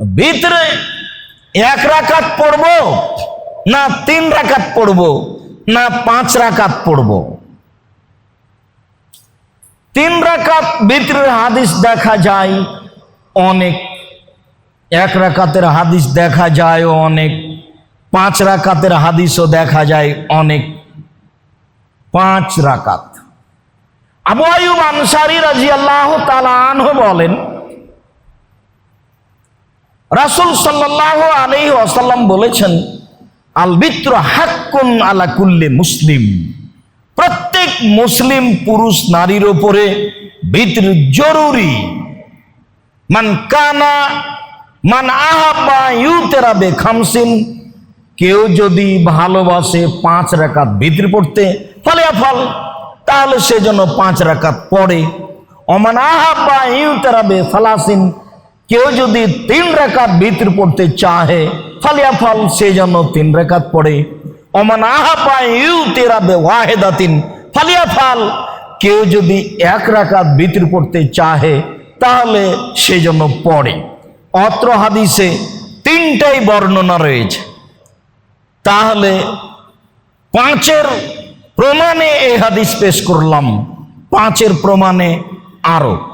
ভিতরে এক রাকাত পড়ব, না তিন রাকাত পড়ব, না পাঁচ রাকাত পড়ব। তিন রাকাত ভিতরের হাদিস দেখা যায় অনেক, এক রাকাতের হাদিস দেখা যায় অনেক, পাঁচ রাকাতের হাদিসও দেখা যায় অনেক। পাঁচ রাকাত। আবু আয়ুব আনসারি রাজি আল্লাহ তালাহ বলেন রাসুল সাল্লাহ আলহি আসাল্লাম বলেছেন আল বিত্র হাক্কুন আলা কুল্লে মুসলিম। প্রত্যেক মুসলিম পুরুষ নারীর ওপরে বিত্র জরুরি। মান কানা, মান আহাবা ইউতেরা বে খামসিন কেউ যদি ভালোবাসে পাঁচ রাকাত ভিতরে পড়তে, ফলে ফল, তাহলে সে যেন পাঁচ রাকাত পড়ে। অমান আহাবা ইউতেরা বে ফালাসিন কেউ যদি তিন রেখাত ভিতর পড়তে চাহে ফালিয়া ফল সে জন্য তিন রেখাত পড়ে। অমান আহা পায় ইউ তেরা বে ওয়াহেদাতিন। ফালিয়া ফাল কেউ যদি এক রাকাত ভিতর পড়তে চাহে, তাহলে সে জন্য পড়ে। অত্র হাদিসে তিনটাই বর্ণনা রয়েছে। তাহলে পাঁচের প্রমাণে এই হাদিস পেশ করলাম। পাঁচের প্রমাণে আরও।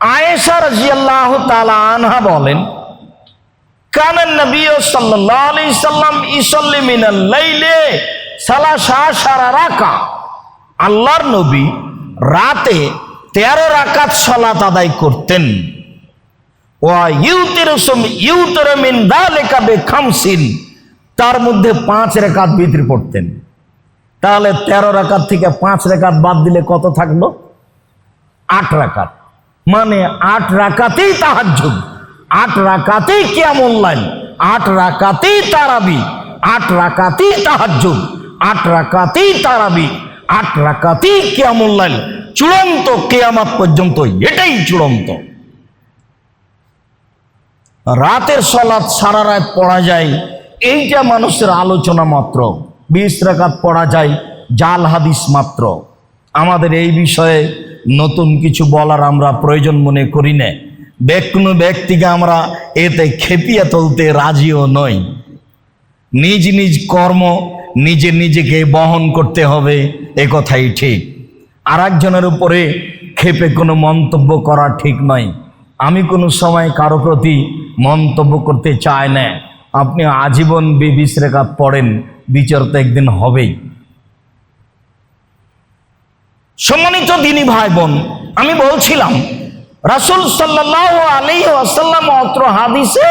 আয়েশা রাজিয়াল্লাহ তালা আনহা বলেন কানান নবী সাল্লাল্লাহু আলাইহি সাল্লাম ইসাল্লি মিনাল লাইলে সালাসা সারা রাকা আল্লাহর নবী রাতে তেরো রাকাত সালাত আদায় করতেন। তার মধ্যে পাঁচ রেখাত ভিতরে পড়তেন। তাহলে তেরো রাকাত থেকে পাঁচ রেখাত বাদ দিলে কত থাকল? আট রাকাত। মানে আট রাকাতেই তাহাজ্জুদ, আট রাকাতেই কেমন লাইন আট রাকাতেই তারাবি, আট রাকাতেই তাহাজ্জুদ, আট রাকাতেই তারাবি, আট রাকাতেই কেমন লাইন চূড়ান্ত কেয়ামাত পর্যন্ত এটাই চূড়ান্ত। রাতের সলাৎ সারা রাত পড়া যায়, এইটা মানুষের আলোচনা মাত্র। বিশ রাকাত পড়া যায়, জাল হাদিস মাত্র। আমাদের এই বিষয়ে নতুন কিছু বলার আমরা প্রয়োজন মনে করি না। কোনো ব্যক্তিকে আমরা এতে খেপিয়ে তুলতে রাজিও নই। নিজ নিজ কর্ম নিজে নিজেকে বহন করতে হবে, এ কথাই ঠিক। আর একজনের উপরে ক্ষেপে কোনো মন্তব্য করা ঠিক নয়। আমি কোনো সময় কারও প্রতি মন্তব্য করতে চাই না। আপনি আজীবন বিবিস রেখা পড়েন, বিচার তো একদিন হবেই। সম্মানিত দিনী ভাই বোন আমি বলছিলাম, রাসুল সাল্লাহ আলী আসাল্লাম অত্র হাদিসে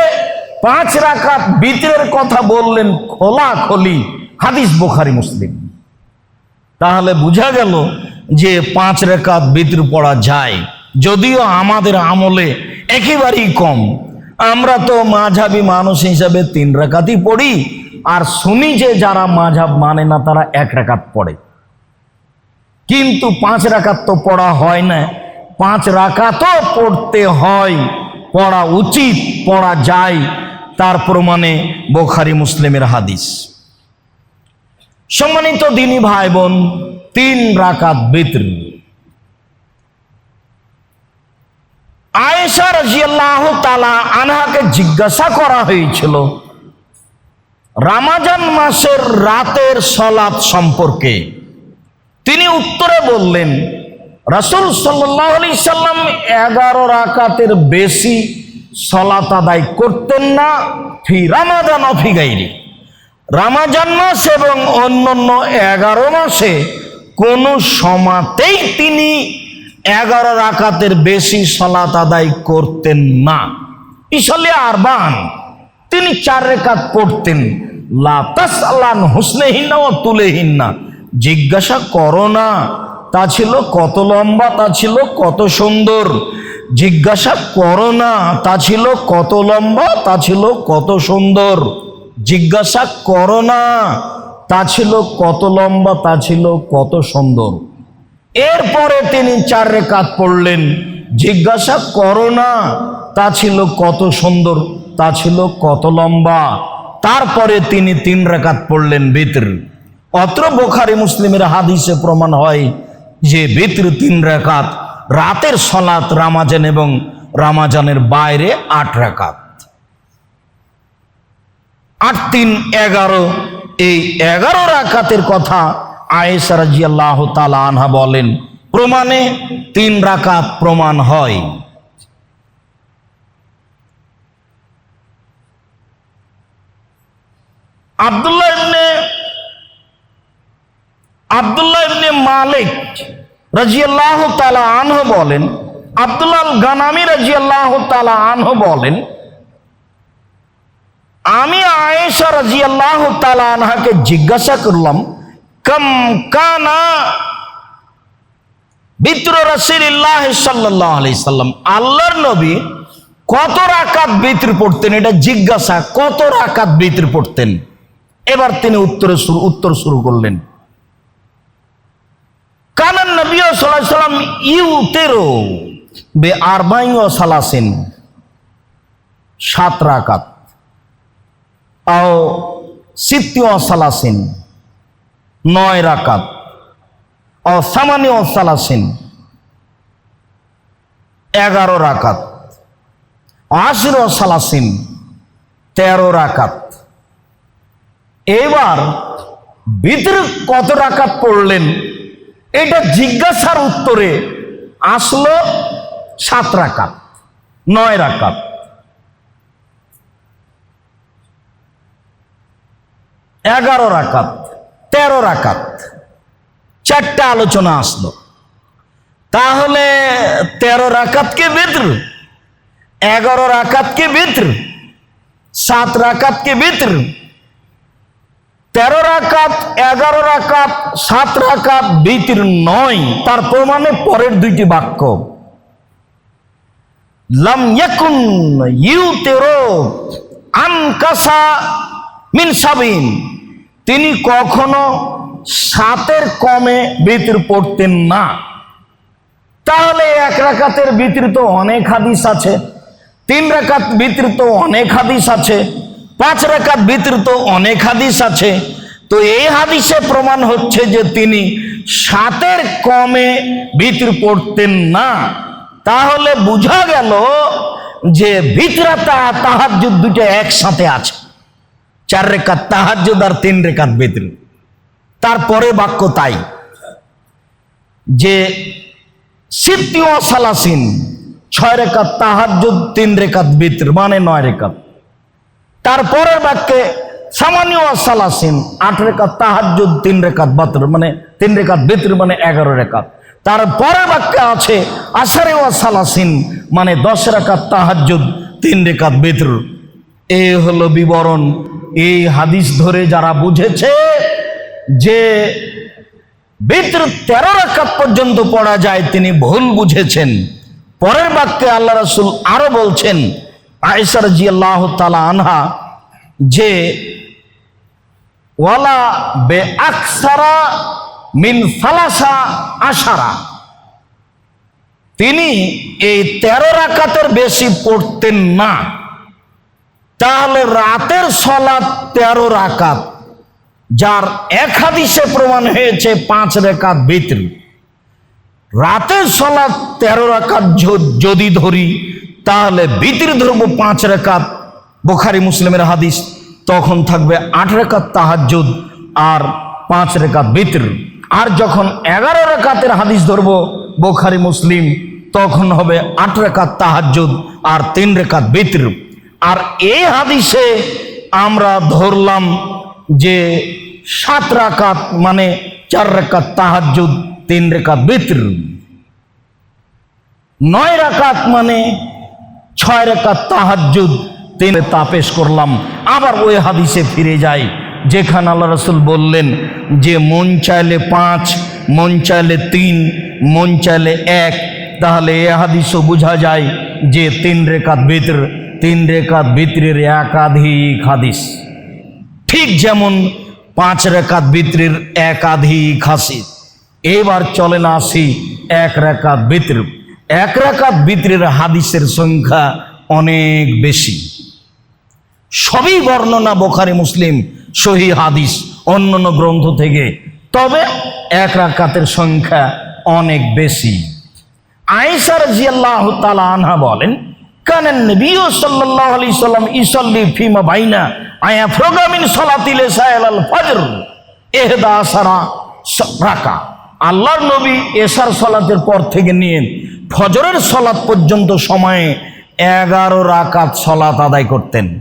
পাঁচ রাকাত বিতরের কথা বললেন খোলা খলি হাদিস বোখারি, মুসলিম। তাহলে বোঝা গেল যে পাঁচ রেখাত বিতর পড়া যায়, যদিও আমাদের আমলে একেবারেই কম। আমরা তো মাঝাবি মানুষ হিসাবে তিন রেখাতই পড়ি, আর শুনি যে যারা মাঝাব মানে না, তারা এক রেখাত পড়ে। কিন্তু পাঁচ রাকাত তো পড়া হয় না। পাঁচ রাকাতও পড়তে হয়, পড়া উচিত, পড়া যায়। তার প্রমাণে বোখারি মুসলিমের হাদিস। সম্মানিত দিনী ভাই বোন তিন রাকাত বিতর। আয়েশা রাজিয়াল্লাহ তালা আনহাকে জিজ্ঞাসা করা হয়েছিল, রামাজান মাসের রাতের সলাৎ সম্পর্কে। তিনি উত্তরে বললেন, রাসুল সাল্লাহ আলি সাল্লাম এগারো রাকাতের বেশি সলাত আদায় করতেন না, ফি রামাজান অফিগাইরি রামাজান মাস এবং অন্যান্য এগারো মাসে কোনো সমাতেই তিনি এগারো রাকাতের বেশি সলাত আদায় করতেন না। ইসলে আরবান, তিনি চার রেখাত পড়তেন। লাতাস আল্লাহ হুসনেহীনা ও তুলেহীনা জিজ্ঞাসা করো না। তা ছিল কত লম্বা, তা ছিল কত সুন্দর। জিজ্ঞাসা করো না, তা ছিল কত লম্বা, তা ছিল কত সুন্দর। জিজ্ঞাসা করো না, তা ছিল কত লম্বা, তা ছিল কত সুন্দর। এরপরে তিনি চার রেখাত পড়লেন। জিজ্ঞাসা করো না, তা ছিল কত সুন্দর, তা ছিল কত লম্বা। তারপরে তিনি তিন রেখাত পড়লেন বিতর অত্র বোখারি মুসলিমের হাদিসে প্রমাণ হয় যে বিতর তিন রেখাত রাতের সলাত রামাজান এবং রামাজানের বাইরে আট রাকাত। আট তিন এগারো, এই এগারো রাকাতের কথা আয়েশা রাজিয়াল্লাহ তালা আনহা বলেন। প্রমাণে তিন রাকাত প্রমাণ হয়। আব্দুল্লাহ আব্দুল্লাহ ইবনে মালিক রাজিয়াল্লাহ তালা আনহ বলেন, আব্দুল্লাহ গানামি রাজিয়াল্লাহ তালা আনহ বলেন, আমি আয়েশা রাজিয়াল্লাহ তালা আনহাকে জিজ্ঞাসা করলাম, কম কানা বিত্র সাল্লাহ আলি সাল্লাম, আল্লাহর নবী কত রাকাত বিত্র পড়তেন? এটা জিজ্ঞাসা, কত রাকাত বিত্র পড়তেন? এবার তিনি উত্তরে উত্তর শুরু করলেন। কানান নবী সাল্লাহ সাল্লাম ইউ তেরো বে আরবাই ও সালাসিন, সাত রাকাত। আও সিত্তি ও সালাসিন, নয় রাকাত। ও সামানি ও সালাসিন, এগারো রাকাত। আশির ও সালাসিন, তেরো রাকাত। এবার ভিতরে কত রাকাত পড়লেন? এটা জিজ্ঞাসার উত্তরে আসলো সাত রাকাত, নয় রাকাত। এগারো রাকাত, তেরো রাকাত। চারটা আলোচনা আসলো। তাহলে তেরো রাকাতকে ভিতর এগারো রাকাতকে ভিতর সাত রাকাতকে ভিতর তেরো রাকাত, এগারো রাকাত, সাত রাকাত বিতির নয়। তার প্রমাণে পরের দুইটি বাক্য। লাম ইয়াকুন ইউ তেরো আনকাসা মিন সাবিন। তিনি কখনো সাতের কমে বিতির পড়তেন না। তাহলে এক রাকাতের বিতির তো অনেক হাদিস আছে, তিন রাকাত বিতির তো অনেক হাদিস আছে। পাঁচ রাকাত বিতির তো অনেক হাদিস আছে। তো এই হাদিসে প্রমাণ হচ্ছে যে তিনি সাতের কমে ভিতর পড়তেন না। তাহলে বোঝা গেল যে ভিতরাতা তাহাজ্জুদ দুটো একসাথে আছে। চার রেখাত তাহাজ্জুদ আর তিন রেখাত ভিতর। তারপরে বাক্য তাই যে সিদ্ধি ও সালাসিন ছয় রেখাত তাহাজ্জুদ, তিন রেখাত ভিতর মানে নয় রেখাত। তারপরের বাক্যে, সামান্য সালাসিন, আট রেখাত তাহাজ্জুদ, তিন রেখাত বাতর মানে তিন রেখাত বেতর মানে এগারো রেখাত। তারপরের বাক্যে আছে আষাঢ়ে ও সালাসিন মানে দশ রেখাত তাহাজ্জুদ, তিন রেখাত বেতর। এই হলো বিবরণ। এই হাদিস ধরে যারা বুঝেছে যে বিত্র তেরো রাকাত পর্যন্ত পড়া যায়, তিনি ভুল বুঝেছেন। পরের বাক্যে আল্লাহ রাসুল আরও বলছেন আয়সার জি আল্লাহ তালা আনহা যে, ওয়ালা বে আকসারা মিন ফালাসা আশারা। তিনি এই তেরো রাকাতের বেশি পড়তেন না। তাহলে রাতের সলাৎ তেরো রাকাত, যার এক হাদিসে প্রমাণ হয়েছে পাঁচ রেখাত ভিতরি। রাতের সলাৎ তেরো রাকাত যদি ধরি তাহলে বিতির ধরব পাঁচ রেখাত, বোখারি মুসলিমের হাদিস, তখন থাকবে আট রেখাত তাহাজ্জুদ আর পাঁচ রেখাত ভিতর। আর যখন এগারো রেখাতের হাদিস ধরব, বোখারি মুসলিম, তখন হবে আট রেখাত তাহাজ্জুদ আর তিন রেখাত ভিতর। আর এই হাদিসে আমরা ধরলাম যে সাত রাকাত মানে চার রেখাত তাহাজ্জুদ, তিন রেখাত বিত্র নয় রাকাত মানে ছয় রেখাত তাহাজ্জুদ, তিন তা পেশ করলাম। আবার ওই হাদিসে ফিরে যাই, যেখানে আল্লাহ রসুল বললেন, যে মন চাইলে পাঁচ, মন চাইলে তিন, মন চাইলে এক, তাহলে এ হাদিসও বোঝা যায় যে তিন রেখাত ভিতর, তিন রেখাত ভিতরের একাধিক হাদিস। ঠিক যেমন পাঁচ রেখাত বিত্রের একাধিক হাসি এবার চলে না আসি এক রেখাত বিত্র এক রেখাত বিত্রের হাদিসের সংখ্যা অনেক বেশি। সবই বর্ণনা বোখারি মুসলিম, সহি হাদিস, অন্যান্য গ্রন্থ থেকে। তবে এক রাকাতের সংখ্যা অনেক বেশি। আয়েশা রাদিয়াল্লাহু তাআলা আনহা বলেন কানান নবী সাল্লাল্লাহু আলাইহি সাল্লাম ইসাল্লি ফিমা বাইনা আয়া ফ্রগামিন সালাতিল ইসাইল ফজর, এহদা সারা রাকা। আল্লাহর নবী এশার সালাতের পর থেকে নিয়ে ফজরের সালাত পর্যন্ত সময়ে এগারো রাকাত সালাত আদায় করতেন।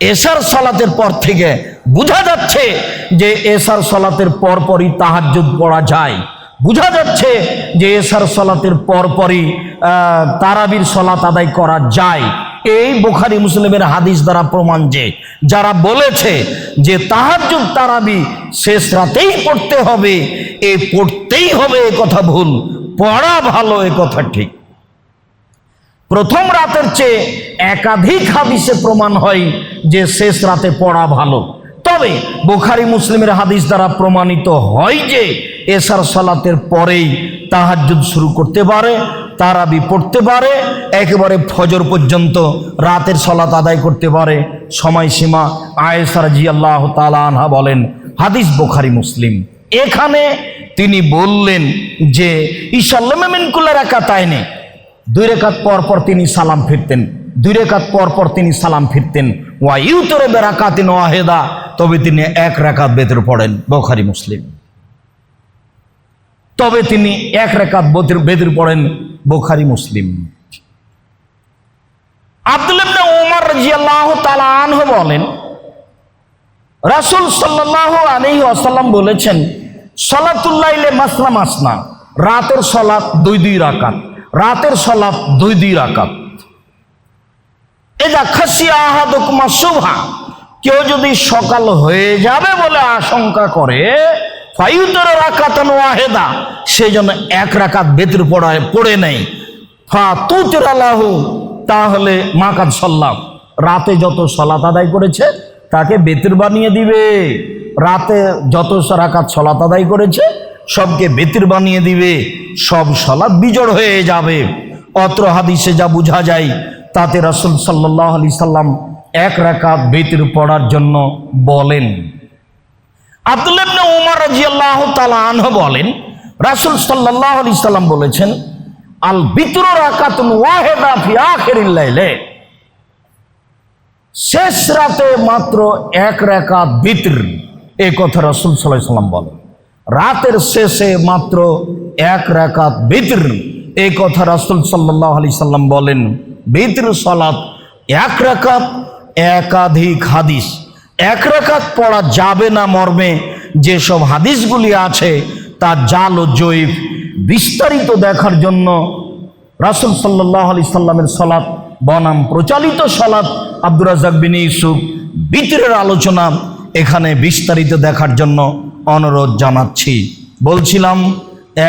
এশার সালাতের পর থেকে বোঝা যাচ্ছে যে এশার সালাতের পর পরই তাহাজ্জুদ পড়া যায়। বোঝা যাচ্ছে যে এশার সালাতের পর পরই আহ, তারাবির সালাত আদায় করা যায়। এই বোখারি মুসলিমের হাদিস দ্বারা প্রমাণ যে যারা বলেছে যে তাহাজ্জুদ তারাবি শেষ রাতেই পড়তে হবে এ পড়তেই হবে এ কথা ভুল। পড়া ভালো, এ কথা ঠিক। প্রথম রাতের চেয়ে একাধিক হাদিসে প্রমাণ হয় যে শেষ রাতে পড়া ভালো। তবে বুখারি মুসলিমের হাদিস দ্বারা প্রমাণিত হয় যে এসার সালাতের পরেই তাহাজ্জুদ শুরু করতে পারে, তারাবি পড়তে পারে, একেবারে ফজর পর্যন্ত রাতের সলাত আদায় করতে পারে। সময়সীমা আয়েসার জি তালা আনহা বলেন, হাদিস বুখারি মুসলিম। এখানে তিনি বললেন যে ইসাল্লামিনকুল্লা রাখা তাইনে দুই রেখাত পর পর তিনি সালাম ফিরতেন, দুই রেখাত পর পর তিনি সালাম ফিরতেন। ওয়া ইউতরে বেরাকাতিন ওয়াহেদা। তবে তিনি এক রেখাত বেতর পড়েন, বোখারি মুসলিম। তবে তিনি এক রেখাত বেতর পড়েন, বোখারি মুসলিম। আব্দুল ওমর রাদিয়াল্লাহু তাআলা আনহু বলেন রাসূল সাল্লাল্লাহু আলাইহি ওয়াসাল্লাম বলেছেন সলাতুল্লাইলে মাসনা মাসনা, রাতের সলাত দুই দুই রাকাত, রাতের সলাপ দুই দুই রাকাত। এটা খাসিয়া আহাদুকুমা শুভা কেউ যদি সকাল হয়ে যাবে বলে আশঙ্কা করে, ফাইউতর রাকাতান ওয়াহেদা সেই জন্য এক রাকাত বেতর পড়ায়, পড়ে নেই। ফা তুতের আল্লাহ তাহলে মাকাত সল্লাম রাতে যত সলাত আদায় করেছে তাকে বেতর বানিয়ে দিবে। রাতে যত রাকাত সলাত আদায় করেছে, সবকে বেতির বানিয়ে দিবে। সব সলাৎ বিজড় হয়ে যাবে। অত্র হাদিসে যা বোঝা যায়, তাতে রাসুল সাল্লাহ আলি সাল্লাম এক রাকাত বেতির পড়ার জন্য বলেন। আব্দুল্লাবনে উমর রাজিয়াল্লাহ তালা আনহ বলেন, রাসুল সাল্লাহ আলি সাল্লাম বলেছেন, আল বিতর রাকাতুন ওয়াহেদা ফি আখিরিল লাইলে। শেষ রাতে মাত্র এক রেখা বিতর। এ কথা রসুল সাল্লাহ সাল্লাম বলেন। রাতের শেষে মাত্র এক রেখাত বিতর। এই কথা রাসুল সাল্লাহ আলি সাল্লাম বলেন। বিতর সলাৎ এক রেখাত একাধিক হাদিস। এক রেখাত পড়া যাবে না মর্মে যেসব হাদিসগুলি আছে তা জাল ও জৈব বিস্তারিত দেখার জন্য রাসুল সাল্লাহ আলি সাল্লামের সলাৎ বনাম প্রচালিত সলাৎ আব্দুর রাজাক বিন ইউসুফ বিতরের আলোচনা এখানে বিস্তারিত দেখার জন্য অনুরোধ জানাচ্ছি। বলছিলাম,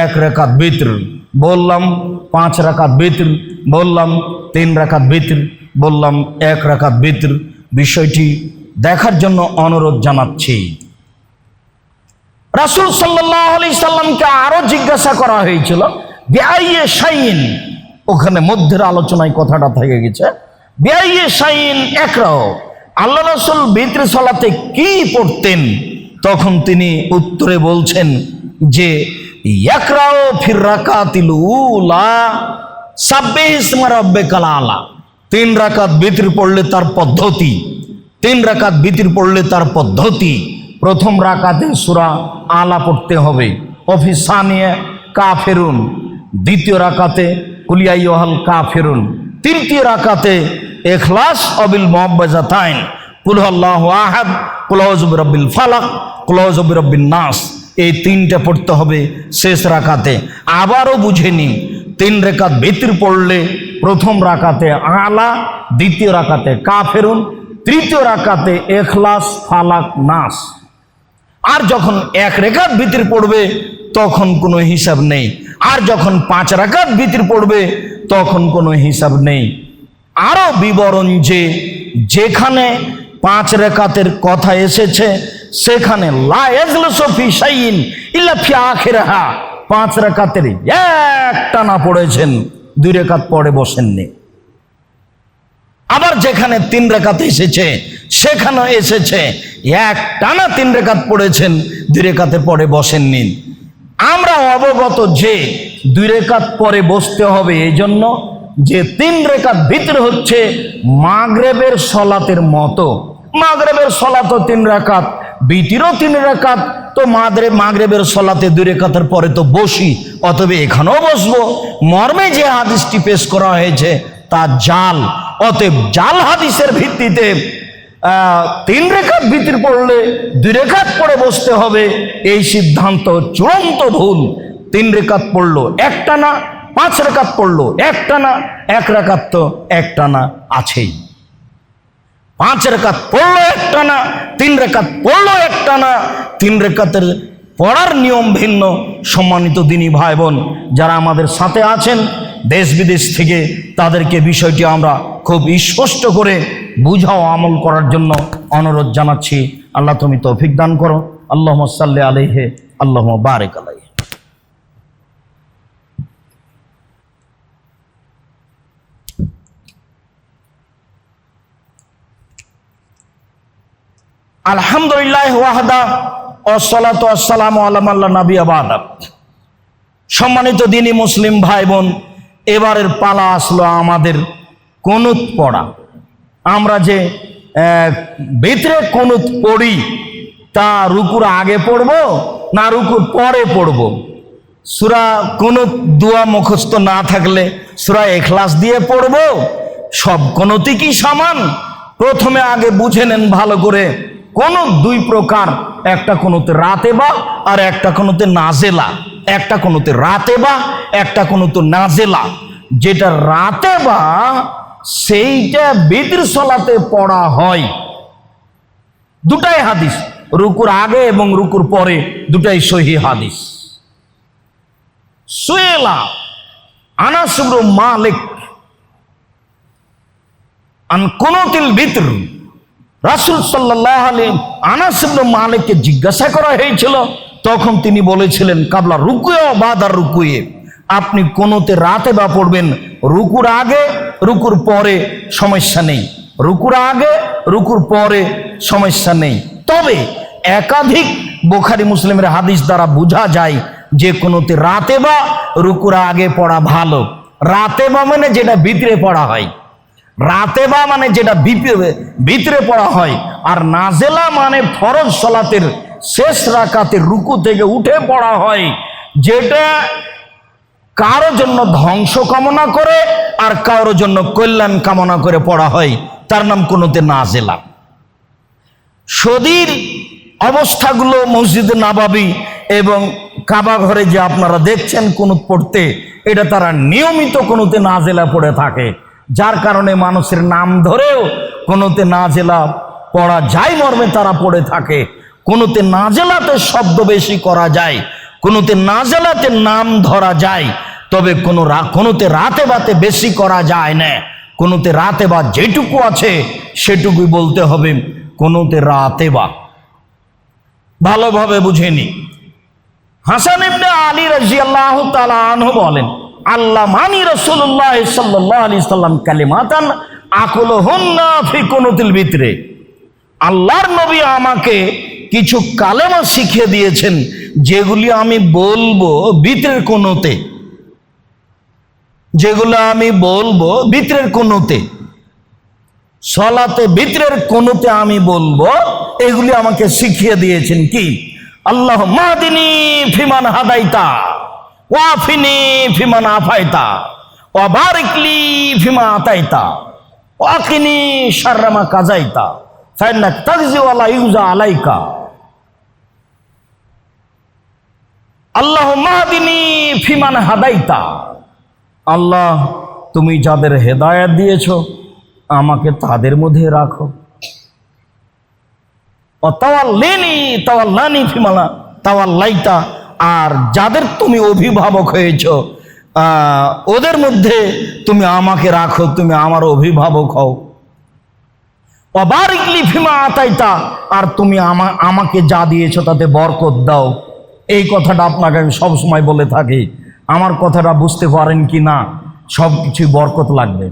এক রেখাত বিতর, বললাম, পাঁচ রাকাত বিতর, বললাম, তিন রাকাত বিতর, বললাম, এক রাকাত বিতর। বিষয়টি দেখার জন্য অনুরোধ জানাচ্ছি। রাসুল সাল্লাহ আলি সাল্লামকে আরও জিজ্ঞাসা করা হয়েছিল ওখানে মধ্যের আলোচনায় কথাটা থেকে গেছে। বেআইয়ে শাইন একরাও। আল্লাহ রসুল বিত্রে সলাতে কি পড়তেন? তখন তিনি উত্তরে বলছেন যে, একরাও ফির রাকাতিল উলা সাব্বে ইসমা রব্বে আলা। তিন রাকাত বিতির পড়লে তার পদ্ধতি, তিন রাকাত বিতির পড়লে তার পদ্ধতি। প্রথম রাকাতে সুরা আলা পড়তে হবে। অফিসানিয়ে কা ফেরুন দ্বিতীয় রাকাতে কুলিয়াই ওহাল কা ফেরুন তৃতীয় রাকাতে এখলাস অবিল মোহাম্মজাতাইন কুলহল্লাহ আহাদ কুলহজব রব্বিল ফালাক কুলহজব রব্বিন নাস। এই তিনটে পড়তে হবে শেষ রাকাতে। আবারও বুঝে নিন, তিন রেখাত ভিতর পড়লে প্রথম রাকাতে আলা, দ্বিতীয় রাকাতে কাফেরুন, তৃতীয় রাকাতে এখলাস ফালাক, নাস। আর যখন এক রেখাত ভিতর পড়বে, তখন কোনো হিসাব নেই। আর যখন পাঁচ রাকাত ভিতর পড়বে, তখন কোনো হিসাব নেই। আরও বিবরণ যে, যেখানে পাঁচ রেখাতের কথা এসেছে, সেখানে পাঁচ রেখাতের একটা না পড়েছেন, দুই রেখাত পড়ে বসেননি। আবার যেখানে তিন রেখাত এসেছে সেখানে এসেছে এক টানা তিন রেখাত পড়েছেন, দুই রেখাতে পড়ে বসেননি। আমরা অবগত যে দুই রেখাত পরে বসতে হবে এই জন্য যে তিন রেখাত ভিতরে হচ্ছে মাগরেবের সলাতের মতো। মাগরেবের সলাতও তিন রাকাত বিটিরও তিন রাকাত তো মাগরে মাগরেবের সলাতে দুই রেখাতের পরে তো বসি অতবে এখানেও বসবো। মর্মে যে হাদিসটি পেশ করা হয়েছে তা জাল, অতএব জাল হাদিসের ভিত্তিতে তিন রেখাত ভিতর পড়লে দুই রেখাত পরে বসতে হবে। এই সিদ্ধান্ত চূড়ান্ত ভুল তিন রেখাত পড়ল একটা না পাঁচ রেখাত পড়ল একটা না এক রেখাত তো একটা না আছেই। পাঁচ রেখাত পড়ল একটা না তিন রেখাত পড়ল একটা না তিন রেখাতের পড়ার নিয়ম ভিন্ন, সম্মানিত দিনী ভাই বোন যারা আমাদের সাথে আছেন, দেশ বিদেশ থেকে তাদেরকে বিষয়টি আমরা খুব স্পষ্ট করে বুঝাও, আমল করার জন্য অনুরোধ জানাচ্ছি। আল্লাহ তুমি তৌফিক দান করো। আল্লাহ সাল্লি আলহে আল্লাহ বারেক আলাই আলহামদুলিল্লাহ সম্মানিত দিনী মুসলিম ভাই বোন এবারের পালা আসলো আমাদের কনুত পড়া। আমরা যে ভিতরে কনুত পড়ি, তা রুকুর আগে পড়ব, না রুকুর পরে পড়ব? সুরা কোনো দোয়া মুখস্থ না থাকলে সুরা এখলাস দিয়ে পড়ব? সব কোনটি কি সমান? প্রথমে আগে বুঝে নেন ভালো করে, কোন দুই প্রকার, একটা কোনোতে রাতে বা, আর একটা কোনোতে নাজেলা একটা কোনোতে রাতে বা, একটা কোনোতে নাজেলা যেটা রাতে বা সেইটা বিতির সলাতে পড়া হয়। দুটাই হাদিস, রুকুর আগে এবং রুকুর পরে দুটাই সহি হাদিস। সুয়েলা আনাসুব্র মালিক, আন কোনতিল বিতর রাসুল সাল্লাহ আলী আনাসিবন মালিককে জিজ্ঞাসা করা হয়েছিল, তখন তিনি বলেছিলেন, কাবলা রুকুয়ে বাদার রুকুয়ে। আপনি কোনোতে রাতে বা পড়বেন, রুকুর আগে, রুকুর পরে সমস্যা নেই। রুকুর আগে, রুকুর পরে সমস্যা নেই। তবে একাধিক বোখারি মুসলিমের হাদিস দ্বারা বোঝা যায় যে কোনোতে রাতে বা রুকুর আগে পড়া ভালো। রাতে বা মানে যেটা ভিতরে পড়া হয়। রাতে বা মানে যেটা ভিতরে পড়া হয়। আর নাজেলা মানে ফরজ সলাতের শেষ রাকাতে রুকু থেকে উঠে পড়া হয়, যেটা কারও জন্য ধ্বংস কামনা করে আর কারোর জন্য কল্যাণ কামনা করে পড়া হয়, তার নাম কোনোতে নাজেলা। সদীর অবস্থাগুলো মসজিদে নাবাবি এবং কাবা ঘরে যে আপনারা দেখছেন কোনো পড়তে, এটা তারা নিয়মিত কোনোতে নাজেলা পড়ে থাকে। যার কারণে মানুষের নাম ধরেও কোনোতে নাজেলা পড়া যায়, মর্মে তারা পড়ে থাকে। কোনোতে নাজেলাতে শব্দ বেশি করা যায়, কোনোতে নাজেলাতে নাম ধরা যায়। তবে কোনো কোনোতে রাতে বাতে বেশি করা যায় না। কোনোতে রাতে বা যেটুকু আছে, সেটুকুই বলতে হবে, কোনোতে রাতে বা। ভালোভাবে বুঝেনি হাসান ইবনে আলী রাজিয়াল্লাহ তাআলা আনহু বলেন আল্লাহ মানি রাসূলুল্লাহ সাল্লাল্লাহু আলাইহি সাল্লাম কালিমাতান আকুলহুন্না ফি কুনুতিল ভিতরে আল্লাহর নবী আমাকে কিছু কালেমা শিখিয়ে দিয়েছেন, যেগুলি আমি বলব ভিতরের কোনোতে। যেগুলো আমি বলব ভিতরের কোনোতে। সলাতে ভিতরের কোনোতে আমি বলব, এগুলি আমাকে শিখিয়ে দিয়েছেন কি? আল্লাহ মাদিনী ফিমান হাদাইতা ওয়াফিনি ফিমান আফাইতা ওয়াবারিকলি ফিমা আতাইতা ওয়াকিনি শাররামা কাজাইতা ফাইন্না তাগজিওয়ালা ইউজা আলাইকা। আল্লাহ মাদিনী ফিমান হাদাইতা আল্লাহ, তুমি যাদের হেদায়াত দিয়েছ, আমাকে তাদের মধ্যে রাখো। ও তাওয়াল্লিনি ফিমালা আর যাদের তুমি অভিভাবক হয়েছ ওদের মধ্যে তুমি আমাকে রাখো, তুমি আমার অভিভাবক হও। অবারিকলি ফিমা আতাইতা, আর তুমি আমা, আমাকে যা দিয়েছ তাতে বরকত দাও। এই কথাটা আপনাকে আমি সবসময় বলে থাকি। আমার কথাটা বুঝতে পারেন কি না সব কিছুই বরকত লাগবে।